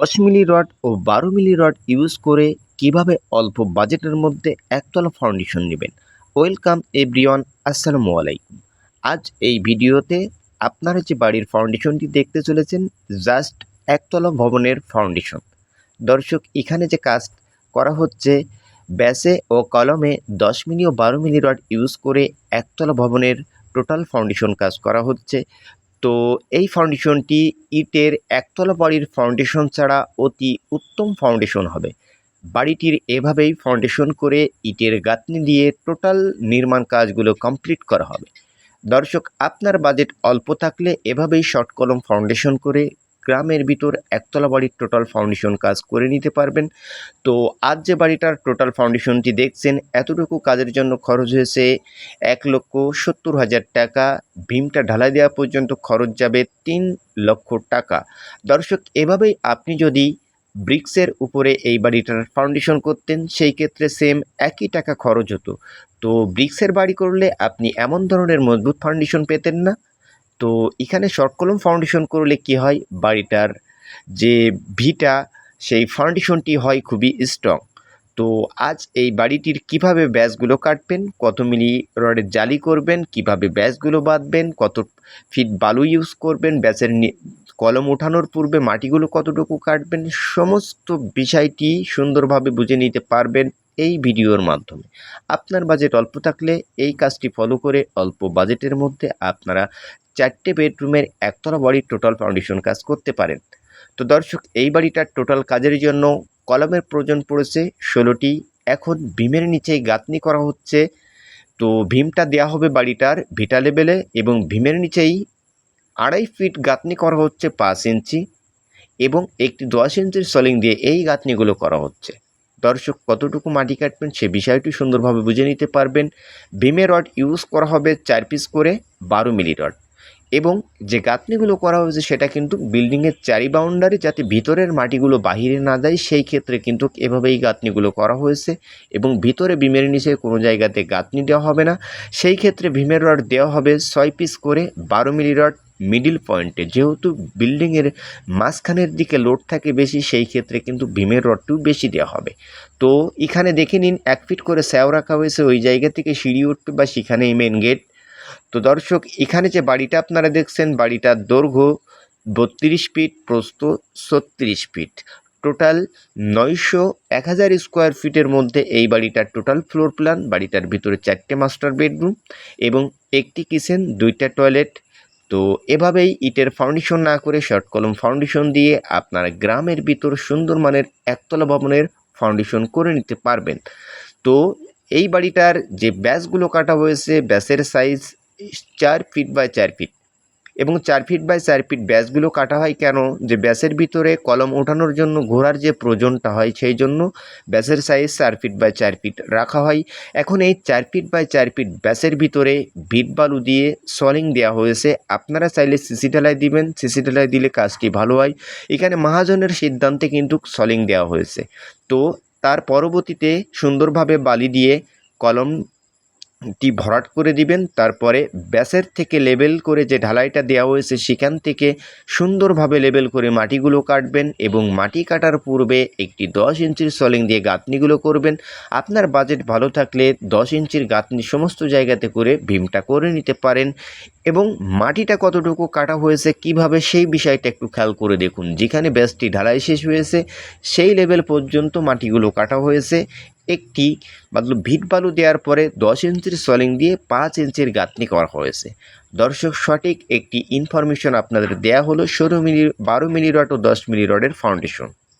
দশ মিলি রড ও বারো মিলি rod use করে কীভাবে অল্প বাজেটের মধ্যে একতলা ফাউন্ডেশন নেবেন? ওয়েলকাম এভরিওয়ান আসসালামু আলাইকুম। আজ এই ভিডিওতে আপনারা যে বাড়ির ফাউন্ডেশনটি দেখতে চলেছেন জাস্ট একতলা ভবনের ফাউন্ডেশন দর্শক, এখানে যে কাজ করা হচ্ছে, ব্যাসে ও কলমে দশ মিলি ও বারো মিলি রড ইউজ করে একতলা ভবনের টোটাল ফাউন্ডেশন কাজ করা হচ্ছে। তো এই ফাউন্ডেশনটি ইটের একতলা বাড়ির ফাউন্ডেশন ছাড়া অতি উত্তম ফাউন্ডেশন হবে। বাড়িটির এভাবেই ফাউন্ডেশন করে ইটের গাঁথনি দিয়ে টোটাল নির্মাণ কাজগুলো কমপ্লিট করা হবে। দর্শক, আপনার বাজেট অল্প থাকলে এভাবেই শর্ট কলম ফাউন্ডেশন করে গ্রামের ভিতর একতলা বাড়ির টোটাল ফাউন্ডেশন কাজ করে নিতে পারবেন। তো আজ যে বাড়িটার টোটাল ফাউন্ডেশনটি দেখছেন, এতটুকু কাজের জন্য খরচ হয়েছে এক লক্ষ সত্তর হাজার টাকা। ভীমটা ঢালাই দেওয়া পর্যন্ত খরচ যাবে তিন লক্ষ টাকা। দর্শক, এভাবেই আপনি যদি ব্রিক্সের উপরে এই বাড়িটার ফাউন্ডেশন করতেন, সেই ক্ষেত্রে সেম একই টাকা খরচ হতো। তো ব্রিক্সের বাড়ি করলে আপনি এমন ধরনের মজবুত ফাউন্ডেশন পেতেন না? তো এখানে শর্ট কলম ফাউন্ডেশন করলে কি হয়? বাড়িটার যে ভিটা, সেই ফাউন্ডেশনটি হয় খুবই স্ট্রং তো আজ এই বাড়িটির কীভাবে ব্যাসগুলো কাটবেন? কত মিলি রডের জালি করবেন? কীভাবে ব্যাসগুলো বাঁধবেন? কত ফিট বালু ইউজ করবেন? ব্যাসের কলম ওঠানোর পূর্বে মাটিগুলো কতটুকু কাটবেন? সমস্ত বিষয়টি সুন্দরভাবে বুঝে নিতে পারবেন এই ভিডিওর মাধ্যমে। আপনার বাজেট অল্প থাকলে এই কাজটি ফলো করে অল্প বাজেটের মধ্যে আপনারা চারটে বেডরুমের একতলা বাড়ির টোটাল ফাউন্ডেশন কাজ করতে পারেন। তো দর্শক, এই বাড়িটার টোটাল কাজের জন্য কলমের প্রয়োজন পড়েছে ষোলোটি। এখন ভীমের নিচেই গাঁথনি করা হচ্ছে। তো ভীমটা দেওয়া হবে বাড়িটার ভিটা লেভেলে এবং ভীমের নিচেই আড়াই ফিট গাঁথনি করা হচ্ছে পাঁচ ইঞ্চি এবং একটি দশ ইঞ্চির সলিং দিয়ে এই গাঁথনিগুলো করা হচ্ছে। দর্শক, কতটুকু মাটি কাটবেন সে বিষয়টি সুন্দরভাবে বুঝে নিতে পারবেন। ভীমের রড ইউজ করা হবে চার পিস করে বারো মিলি রড। এবং যে গাঁথনিগুলো করা হয়েছে সেটা কিন্তু বিল্ডিংয়ের চারি বাউন্ডারি যাতে ভিতরের মাটিগুলো বাহিরে না যায়, সেই ক্ষেত্রে কিন্তু এভাবেই গাঁথনিগুলো করা হয়েছে এবং ভিতরে ভীমের নিচে কোনো জায়গাতে গাঁথনি দেওয়া হবে না। সেই ক্ষেত্রে ভীমের রড দেওয়া হবে ছয় পিস করে বারো মিলি রড মিডিল পয়েন্টে যেহেতু বিল্ডিংয়ের মাঝখানের দিকে লোড থাকে বেশি, সেই ক্ষেত্রে কিন্তু ভীমের রডটিও বেশি দেওয়া হবে। তো এখানে দেখে নিন, এক ফিট করে স্যাও রাখা হয়েছে, ওই জায়গা থেকে সিঁড়ি উঠবে বা সেখানেই মেন গেট তো দর্শক, এখানে যে বাড়িটা আপনারা দেখছেন, বাড়িটার দৈর্ঘ্য বত্রিশ ফিট, প্রস্থ ছত্রিশ ফিট। টোটাল নয়শো এক হাজার স্কোয়ার ফিটের মধ্যে এই বাড়িটার টোটাল ফ্লোর প্ল্যান, বাড়িটার ভিতরে চারটে মাস্টার বেডরুম এবং একটি কিচেন, দুইটা টয়লেট। তো এভাবেই ইটের ফাউন্ডেশন না করে শর্ট কলম ফাউন্ডেশন দিয়ে আপনারা গ্রামের ভিতর সুন্দর মানের একতলা ভবনের ফাউন্ডেশন করে নিতে পারবেন। তো এই বাড়িটার যে ব্যাসগুলো কাটা হয়েছে, ব্যাসের সাইজ চার ফিট বাই চার ফিট এবং চার ফিট বাই চার ফিট ব্যাসগুলো কাটা হয় কেন? যে ব্যাসের ভিতরে কলম ওঠানোর জন্য ঘোড়ার যে প্রয়োজনটা হয় সেই জন্য ব্যাসের সাইজ চার ফিট বাই চার ফিট রাখা হয়। এখন এই চার ফিট বাই চার ফিট ব্যাসের ভিতরে ভিট বালু দিয়ে সলিং দেওয়া হয়েছে। আপনারা চাইলে সিসি ঢালাই দিবেন। সিসি ঢালাই দিলে কাজটি ভালো হয়। এখানে মহাজনের সিদ্ধান্তে কিন্তু সলিং দেওয়া হয়েছে। তো তার পরবর্তীতে সুন্দরভাবে বালি দিয়ে কলমটি ভরাট করে দিবেন, তারপরে ব্যাসের থেকে লেবেল করে যে ঢালাইটা দেওয়া হয়েছে সেখান থেকে সুন্দরভাবে লেবেল করে মাটিগুলো কাটবেন এবং মাটি কাটার পূর্বে একটি দশ ইঞ্চির সলিং দিয়ে গাঁথনিগুলো করবেন। আপনার বাজেট ভালো থাকলে দশ ইঞ্চির গাঁথনি সমস্ত জায়গাতে করে ভীমটা করে নিতে পারেন এবং মাটিটা কতটুকু কাটা হয়েছে, কীভাবে সেই বিষয়টা একটু খেয়াল করে দেখুন। যেখানে ব্যাসটি ঢালাই শেষ হয়েছে, সেই লেভেল পর্যন্ত মাটিগুলো কাটা হয়েছে একটি মতলব ভিট বালু দেওয়ার পরে দশ ইঞ্চির সলিং দিয়ে পাঁচ ইঞ্চির গাঁথনি করা হয়েছে। দর্শক, সঠিক একটি ইনফরমেশন আপনাদের দেয়া হলো ষোলো মিলি, বারো মিলি রড ও দশ মিলি রডের ফাউন্ডেশন